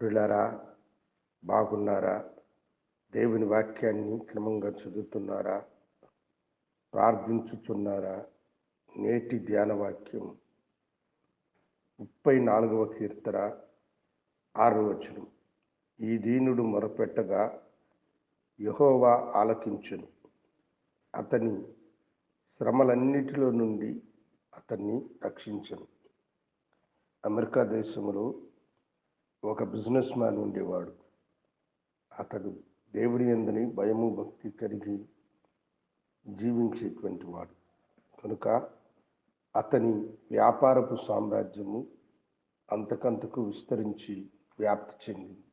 ప్రిలరా బాగున్నారా? దేవుని వాక్యాన్ని క్రమంగా చదువుతున్నారా? ప్రార్థించుచున్నారా? నేటి ధ్యాన వాక్యం ముప్పై నాలుగవ కీర్తన ఆరో వచనం. ఈ దీనుడు మొరపెట్టగా యహోవా ఆలకించును. అతని శ్రమలన్నిటిలో నుండి అతన్ని రక్షించను. అమెరికా దేశంలో ఒక బిజినెస్ మ్యాన్ ఉండేవాడు. అతడు దేవుడి ఎందని భయము భక్తి కలిగి జీవించేటువంటి వాడు. కనుక అతని వ్యాపారపు సామ్రాజ్యము అంతకంతకు విస్తరించి వ్యాప్తి చెందింది.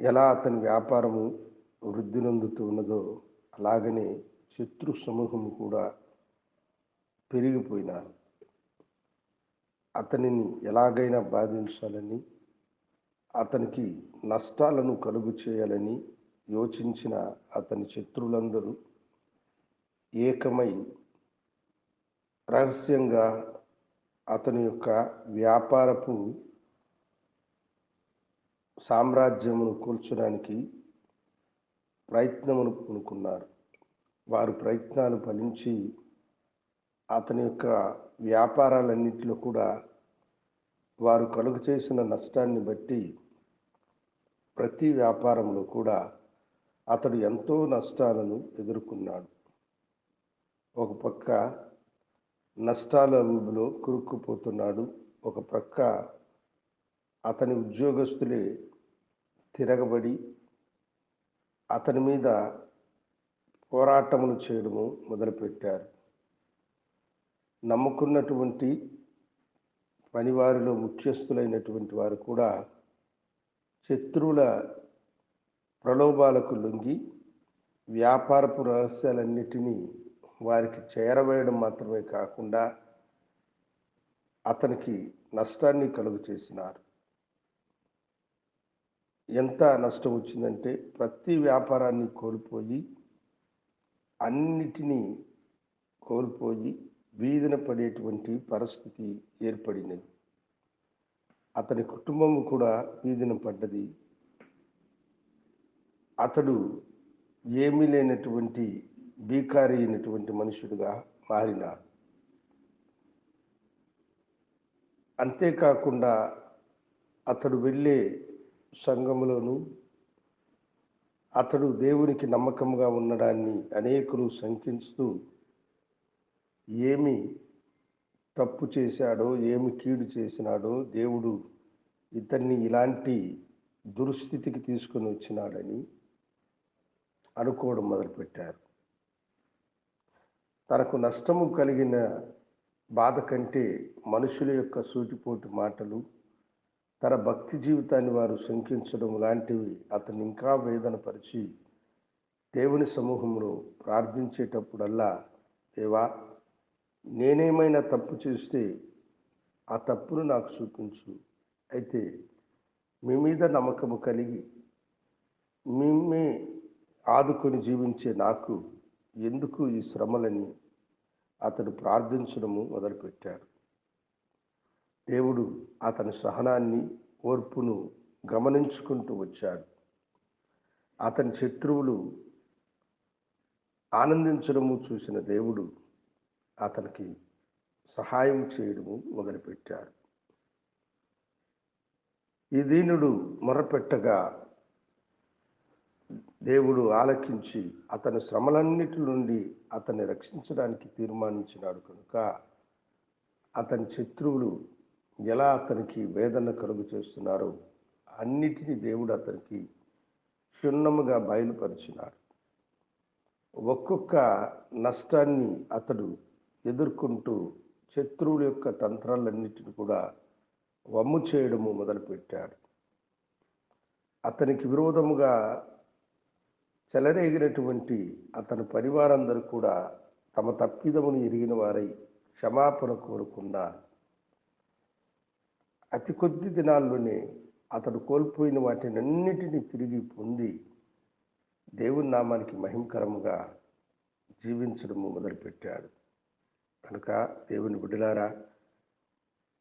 ఎలా అతని వ్యాపారము వృద్ధి నొందుతూ ఉన్నదో అలాగనే శత్రు సమూహము కూడా పెరిగిపోయినారు. అతనిని ఎలాగైనా బాధించాలని అతనికి నష్టాలను కలుగు చేయాలని యోచించిన అతని శత్రువులందరూ ఏకమై రహస్యంగా అతని యొక్క వ్యాపారపు సామ్రాజ్యమును కూల్చడానికి ప్రయత్నమును పూనుకున్నారు. వారు ప్రయత్నాలు ఫలించి అతని యొక్క వ్యాపారాలన్నింటిలో కూడా వారు కలుగు చేసిన నష్టాన్ని బట్టి ప్రతి వ్యాపారంలో కూడా అతడు ఎంతో నష్టాలను ఎదుర్కొన్నాడు. ఒక పక్క నష్టాల ఊబిలో కురుక్కుపోతున్నాడు. ఒక పక్క అతని ఉద్యోగస్తులే తిరగబడి అతని మీద పోరాటములు చేయడము మొదలుపెట్టారు. నమ్ముకున్నటువంటి పనివారిలో ముఖ్యస్థులైనటువంటి వారు కూడా శత్రువుల ప్రలోభాలకు లొంగి వ్యాపారపు రహస్యాలన్నిటినీ వారికి చేరవేయడం మాత్రమే కాకుండా అతనికి నష్టాన్ని కలుగు చేసినారు. ఎంత నష్టం వచ్చిందంటే ప్రతి వ్యాపారాన్ని కోల్పోయి అన్నిటినీ కోల్పోయి వీధిన పడేటువంటి పరిస్థితి ఏర్పడినది. అతని కుటుంబం కూడా వీధిన పడ్డది. అతడు ఏమీ లేనటువంటి బీకారి అయినటువంటి మనుషుడుగా మారినాడు. అంతేకాకుండా అతడు వెళ్ళే సంఘములోను అతడు దేవునికి నమ్మకంగా ఉండడాన్ని అనేకులు శంకిస్తూ ఏమి తప్పు చేశాడో ఏమి కీడు చేసినాడో దేవుడు ఇతన్ని ఇలాంటి దురుస్థితికి తీసుకొని వచ్చినాడని అనుకోవడం మొదలుపెట్టారు. తనకు నష్టము కలిగిన బాధ కంటే మనుషుల యొక్క సూటిపోటు మాటలు తన భక్తి జీవితాన్ని వారు శంకించడం లాంటివి అతను ఇంకా వేదనపరిచి దేవుని సమూహంలో ప్రార్థించేటప్పుడల్లా దేవా నేనేమైనా తప్పు చేస్తే ఆ తప్పును నాకు చూపించు. అయితే మీ మీద నమ్మకము కలిగి మేమే ఆదుకొని జీవించే నాకు ఎందుకు ఈ శ్రమలని అతడు ప్రార్థించడము మొదలుపెట్టాడు. దేవుడు అతని సహనాన్ని ఓర్పును గమనించుకుంటూ వచ్చాడు. అతని శత్రువులు ఆనందించడము చూసిన దేవుడు అతనికి సహాయం చేయడము మొదలుపెట్టాడు. ఈ దీనుడు మొరపెట్టగా దేవుడు ఆలకించి అతని శ్రమలన్నిటి నుండి అతన్ని రక్షించడానికి తీర్మానించినాడు కనుక అతని శత్రువులు ఎలా అతనికి వేదన కలుగు చేస్తున్నారో అన్నిటినీ దేవుడు అతనికి క్షుణ్ణముగా బయలుపరిచినాడు. ఒక్కొక్క నష్టాన్ని అతడు ఎదుర్కొంటూ శత్రువుల యొక్క తంత్రాలన్నిటిని కూడా వమ్ము చేయడము మొదలుపెట్టాడు. అతనికి విరోధముగా చెలరేగినటువంటి అతని పరివారందరూ కూడా తమ తప్పిదమును ఎరిగిన వారై క్షమాపణ కోరుకున్నారు. అతి కొద్ది దినాల్లోనే అతడు కోల్పోయిన వాటినన్నిటిని తిరిగి పొంది దేవుని నామానికి మహిమకరముగా జీవించడము మొదలుపెట్టాడు. కనుక దేవుని బిడ్డలారా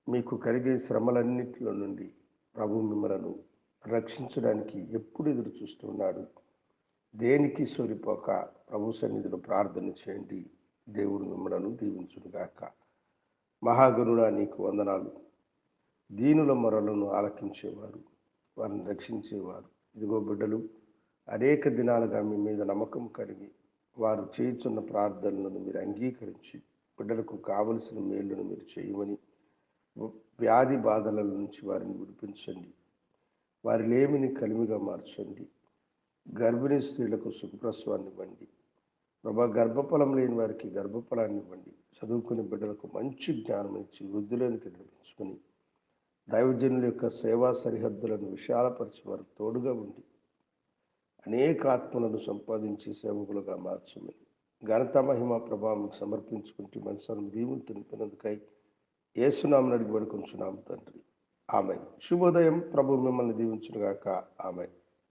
మీకు కలిగే శ్రమలన్నింటిలో నుండి ప్రభు మిమ్మలను రక్షించడానికి ఎప్పుడు ఎదురు చూస్తున్నాడు దేనికి సోరిపోక ప్రభు సన్నిధిలో ప్రార్థన చేయండి. దేవుడు మిమ్మలను దీవించునుగాక. మహాగురుడా నీకు వందనాలు. దీనుల మొరలను ఆలకించేవారు వారిని రక్షించేవారు. ఇదిగో బిడ్డలు అనేక దినాలుగా మీ మీద నమ్మకం కలిగి వారు చేయుచున్న ప్రార్థనలను మీరు అంగీకరించి బిడ్డలకు కావలసిన మేళ్ళను మీరు చేయమని వ్యాధి బాధల నుంచి వారిని విడిపించండి. వారి లేమిని కలిమిగా మార్చండి. గర్భిణీ స్త్రీలకు సుఖప్రసవాన్ని ఇవ్వండి. ప్రభా గర్భఫలం లేని వారికి గర్భఫలాన్ని ఇవ్వండి. చదువుకునే బిడ్డలకు మంచి జ్ఞానం ఇచ్చి వృద్ధులోనికి నడిపించుకొని దైవజనుల యొక్క సేవా సరిహద్దులను విశాలపరిచి వారు తోడుగా ఉండి అనేక ఆత్మలను సంపాదించి సేవకులుగా మార్చమని ఘనత మహిమ ప్రభావం సమర్పించుకుంటూ మనసును దీవులు తెలిపినందుకై ఏసునామని అడిగి పడుకుంటున్నాము తండ్రి. ఆమె శుభోదయం. ప్రభు మిమ్మల్ని దీవించుగాక ఆమె